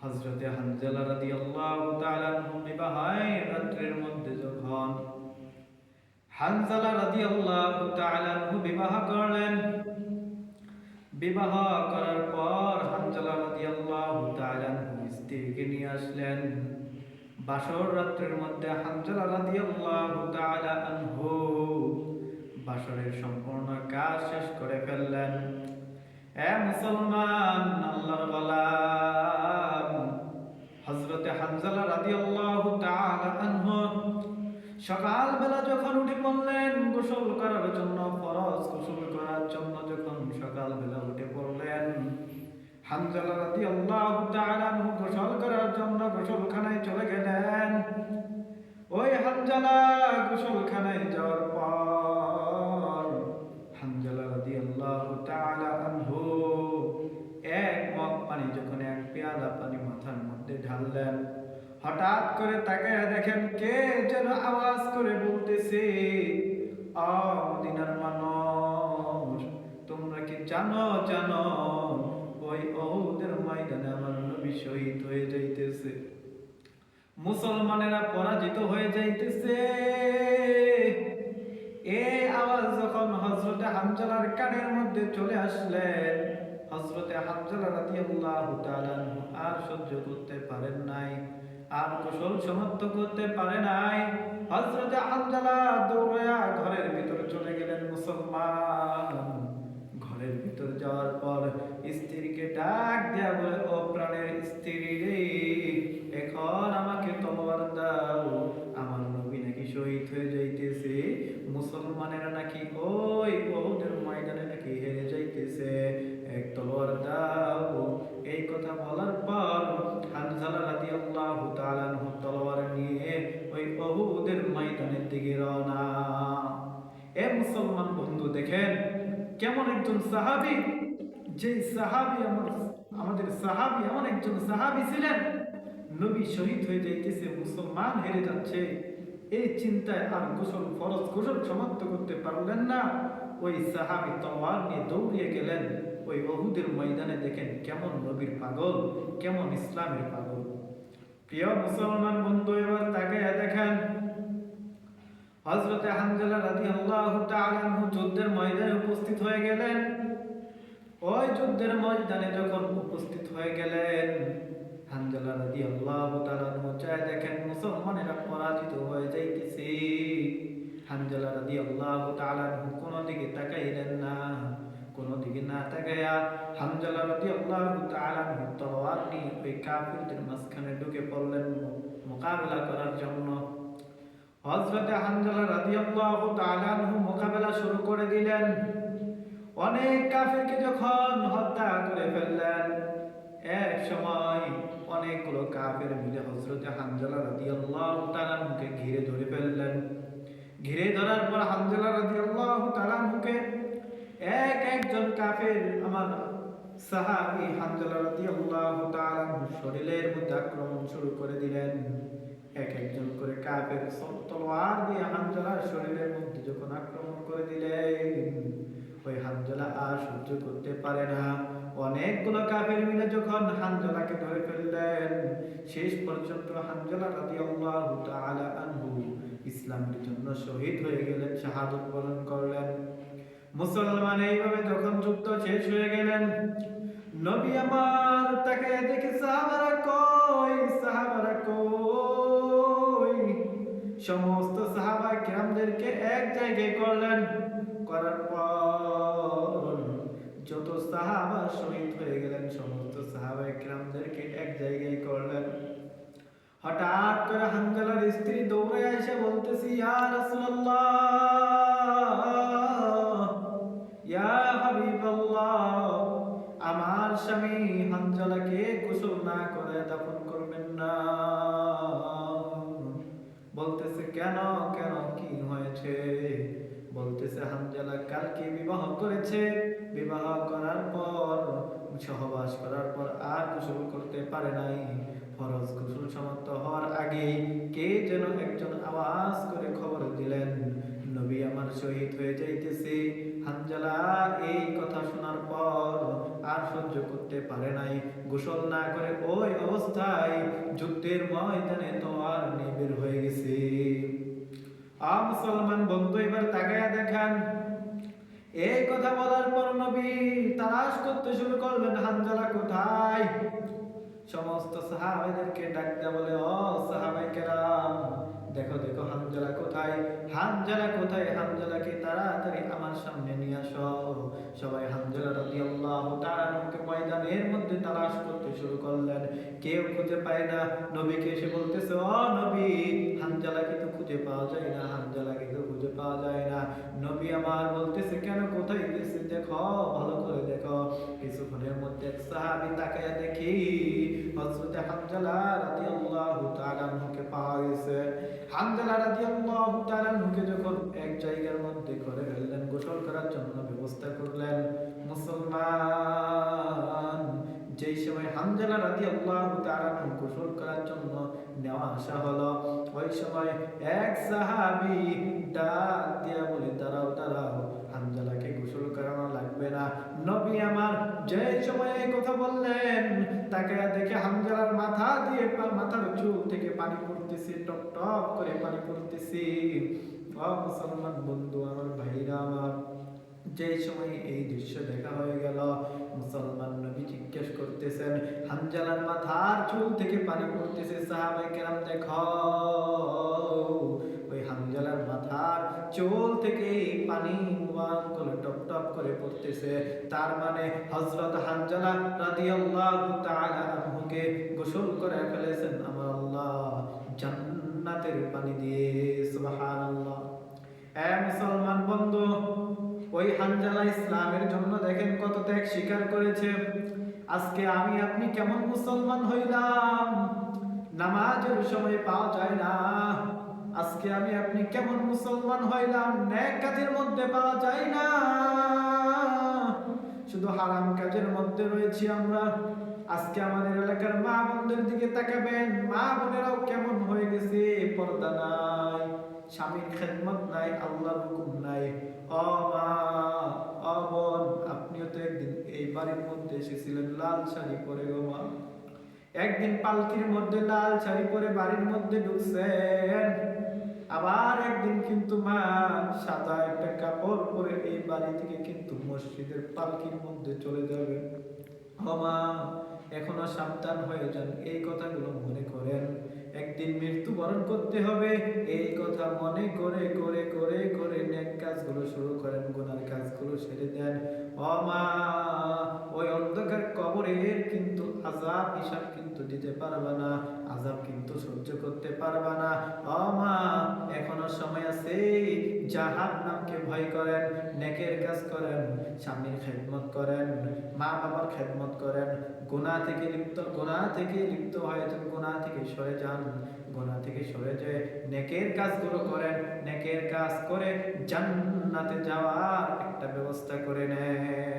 হজরতে হানজালা রাদিয়াল্লাহু তাআলা বিবাহের রাত্রের মধ্যে যখন হানজালা রাদিয়াল্লাহু তাআলা বিবাহ করলেন, বিবাহ করার পর হানজালা রাদিয়াল্লাহু তাআলা স্ত্রীকে নিয়ে আসলেন। বাসর রাত্রের মধ্যে হানজালা রাদিয়াল্লাহু তাআলা আনহু বাসরের সম্পূর্ণ কাজ শেষ করে ফেললেন। মুসলমান, আল্লাহর হানজালা সকালবেলা যখন উঠে পড়লেন, গোসল করার জন্য, ফরজ গোসল করার জন্য যখন সকালবেলা উঠে পড়লেন, হানজালা রাদিয়াল্লাহু তাআলা গোসল করার জন্য গোসলখানায় চলে গেলেন। ওই হানজালা গোসলখানায় যাওয়ার পর মধ্যে হঠাৎ করে তাকে দেখেন কে যেন আওয়াজ করে বলতেছে, আ, মদিনার মানুষ, তোমরা কি জানো জানো, ওই অহুদের ময়দানে আমার নবী শহীদ হয়ে যাইতেছে। মুসলমানেরা পরাজিত হয়ে যাইতেছে। এই আওয়াজ যখন হজরতে হামজালার কানের মধ্যে চলে আসলেন হজরতে হামজালা রাদিয়াল্লাহু তাআলা আর সহ্য করতে পারেন নাই, আর কুশল সমাপ্ত করতে পারে নাই। হজরতে হামজালা দৌড়ায়া ঘরের ভিতরে চলে গেলেন মুসলমান। ঘরের ভিতর যাওয়ার পর স্ত্রীকে ডাক দেয়া বলে, ও প্রাণের স্ত্রী রে, এখন আমাকে তলোয়ার দাও। আমার নবী নাকি শহীদ হয়ে যাইতেছে। মুসলমানেরা নাকি ওই তলোয়ার দাও এই কথা বলার পর হানজালা রাদিয়াল্লাহু তাআলা আনহু তলোয়ার নিয়ে ওই বহুদের ময়দানের দিকে রওনা। এ মুসলমান বন্ধু, দেখেন কেমন একজন সাহাবী যে সাহাবী আমার, আমাদের সাহাবী এমন একজন সাহাবী ছিলেন, নবী শহীদ হয়ে যাইতেছে, মুসলমান হেরে যাচ্ছে। এই চিন্তায় আর গোসল ফরজ, গোসল সমাপ্ত করতে পারলেন না। ওই সাহাবি তলোয়ার নিয়ে দৌড়িয়ে গেলেন। ওই অহুদের ময়দানে দেখেন কেমন নবীর পাগল, কেমন ইসলামের পাগল। প্রিয় মুসলমান বন্ধু, এবার তাকে দেখেন। হযরতে হানজালা তাআলা আনহু যুদ্ধের ময়দানে উপস্থিত হয়ে গেলেন। ওই যুদ্ধের ময়দানে যখন উপস্থিত হয়ে গেলেন, হানজালা তাআলা আনহু চায়, দেখেন মুসলমানেরা পরাজিত হয়ে যাইতেছে। হানজালা তাআলা আনহু কোন দিকে তাকাইলেন না। কোন দিকে না তাকায়া হানজালা রাদিয়াল্লাহু তাআলা আনহু তলোয়ার নিয়ে ওই কাফিরদের মাঝখানে ঢুকে পড়লেন মোকাবেলা করার জন্য। হযরতে হানজালা রাদিয়াল্লাহু তাআলা আনহু মোকাবেলা শুরু করে দিলেন। অনেক কাফিরকে যখন হত্যা করে ফেললেন, এক সময় অনেকগুলো কাফের মিলে হযরতে হানজালা রাদিয়াল্লাহু তাআলা আনহুকে ঘিরে ধরে ফেললেন। ঘিরে ধরার পর হানজালা রাদিয়াল্লাহু তাআলা আনহুকে এক একজন কাফের আমার সাহাবী হানজালা রাদিয়াল্লাহু তাআলা শরীরের মধ্যে আক্রমণ শুরু করে দিলেন। এক একজন করে কাফের তলোয়ার দিয়ে হানজালার শরীরের মধ্যে যখন আক্রমণ করে দিলেন, ওই হানজালা আর সহ্য করতে পারে না। অনেকগুলো কাফের মিলে যখন হানজালাকে ধরে ফেললেন, শেষ পর্যন্ত হানজালা রাদিয়াল্লাহু তাআলা আনহু ইসলামের জন্য শহীদ হয়ে গেলেন, শাহাদত বরণ করলেন। মুসলমান এইভাবে যখন যুদ্ধ শেষ হয়ে গেলেন, নবী আমার তাকে দেখে সাহাবারা কই সাহাবারা কই? সমস্ত সাহাবা কিরামদেরকে এক জায়গায় করলেন। করার পর যত সাহাবা শহীদ হয়ে গেলেন, সমস্ত সাহাবা কিরামদেরকে এক জায়গায় করলেন। হঠাৎ করে হাঙ্গালার স্ত্রী দৌড়ে এসে বলতেছি, ইয়া রাসূলুল্লাহ! স্বামী হানজালাকে গোসল না করে দাফন করবেন না। বলতেছে, কেন কেন, কি হয়েছে? বলতেছে, হানজালা কালকে বিবাহ করেছে। বিবাহ করার পর, সহবাস করার পর আর গোসল করতে পারে নাই। ফরজ গোসল সমাপ্ত হওয়ার আগে কে যেন একজন আওয়াজ করে খবর দিলেন। নবী আমার শহীদ হয়ে যাইতেছে। হানজালা এই কথা শোনার পর আর সহ্য করতে পারে নাই। গোসল না করে ওই অবস্থায় যুদ্ধের ময়দানে তো আর নিয়ে বের হয়ে গেছে। আ মুসলমান বন্ধু, এবার তাকায়া দেখান। এই কথা বলার পর নবী তালাশ করতে শুরু করলেন হানজালা কোথায়? সমস্ত সাহাবাইদেরকে ডাক দেয়া বলে, ও সাহাবাই কেরাম দেখো দেখো হানজালা কোথায়? হানজালা কোথায়? হানজালাকে তাড়াতাড়ি আমার সামনে নিয়ে আসো। সবাই হানজালা রাদিয়াল্লাহু তাআলা আনহুকে ময়দানের মধ্যে তালাশ করতে শুরু করলেন। কেউ খুঁজে পায় না। নবীকে এসে বলতেছে, ও নবী হানজালাকে তো খুঁজে পাওয়া যায় না হানজালাকে তো খুঁজে পাওয়া যায় না। নবী আমার বলতেছে, কেন কোথায় গেছে দেখো, ভালো করে দেখো। কিছুক্ষণের মধ্যে এক সাহাবী দেখি, হযরত হানজালা রাদিয়াল্লাহু তাআলা আনহুকে পাওয়া গেছে হানজালা রাদিয়াল্লাহু তাআলা আনহুকে যখন এক জায়গার মধ্যে করে ফেললেন গোসল করার জন্য ব্যবস্থা করলেন, মুসলমান, যেই সময় হানজালা গোসল করার জন্য নেওয়া আসা হলো, ওই সময় এক সাহাবী ডাক দিয়া বলে, দাঁড়াও দাঁড়াও, হানজালাকে গোসল করানো লাগবে না। নবী আমার যে সময় এই কথা বললেন, তাকে দেখে হানজালার মাথা দিয়ে মাথার চুল থেকে পানি পড়তেছে, টপ টপ করে পানি পড়তেছে। মুসলমান বন্ধু, আমার ভাইরা আমার, যে সময় এই দৃশ্য দেখা হয়ে গেল, মুসলমান নবী জিজ্ঞেস করতেছেন হানজালার মাথার চুল থেকে পানি পড়তেছে সাহাবাই কেরাম দেখো। হানজালার মাথার চুল থেকে পানি মুবারক করে টপ টপ করে পড়তেছে। তার মানে হযরত হানজালা রাদিয়াল্লাহু তাআলা আনহুকে গোসল করে ফেলেছেন আমার আল্লাহ। জান্নাতের পানি দিয়ে, সুবহানাল্লাহ। এ মুসলমান বন্ধু, ওই হানজালা ইসলামের জন্য দেখেন কত ত্যাগ স্বীকার করেছে। আজকে আমি আপনি কেমন মুসলমান হইলাম? নামাজের সময় পাওয়া যায় না। আজকে আমি আপনি কেমন মুসলমান হইলাম? ন্যাক কাজের মধ্যে পাওয়া যায় না। শুধু হারাম কাজের মধ্যে রয়েছি আমরা। আজকে আমাদের এলাকার মা বোনদের দিকে তাকাবেন। মা বোনেরাও কেমন হয়ে গেছে? পর্দা নাই, স্বামীর খেদমত নাই, আল্লাহর হুকুম নাই। ও মা, ও বোন, আপনিও তো একদিন এই বাড়ির মধ্যে এসেছিলেন, লাল শাড়ি পরে গো মা। একদিন পালকির মধ্যে লাল শাড়ি পরে বাড়ির মধ্যে ঢুকছেন। আবার একদিন কিন্তু মা সাদা একটা কাপড় পরে এই বাড়ি থেকে কিন্তু মসজিদের পালকির মধ্যে চলে যাবে। ও মা, এখনও সাবধান হয়ে যান, এই কথাগুলো মনে করেন। একদিন মৃত্যুবরণ করতে হবে। এই কথা মনে করে করে করে করে নেক কাজগুলো শুরু করেন, গুনার কাজগুলো ছেড়ে দেন। ও মা ওই অন্ধকার কবরের কিন্তু আজাব হিসাব কিন্তু দিতে পারবে না আজাব কিন্তু সহ্য করতে পারবে না। ও মা এখনও সময় আছে জাহান নামকে ভয় করেন, নেকের কাজ করেন, স্বামীর খেদমত করেন, মা বাবার খেদমত করেন। গোনা থেকে লিপ্ত গোনা থেকে লিপ্ত হয়ে গোনা থেকে সরে যান। গোনা থেকে সরে যায় নেকের কাজগুলো করেন, নেকের কাজ করে জান্নাতে যাওয়ার একটা ব্যবস্থা করে নেয়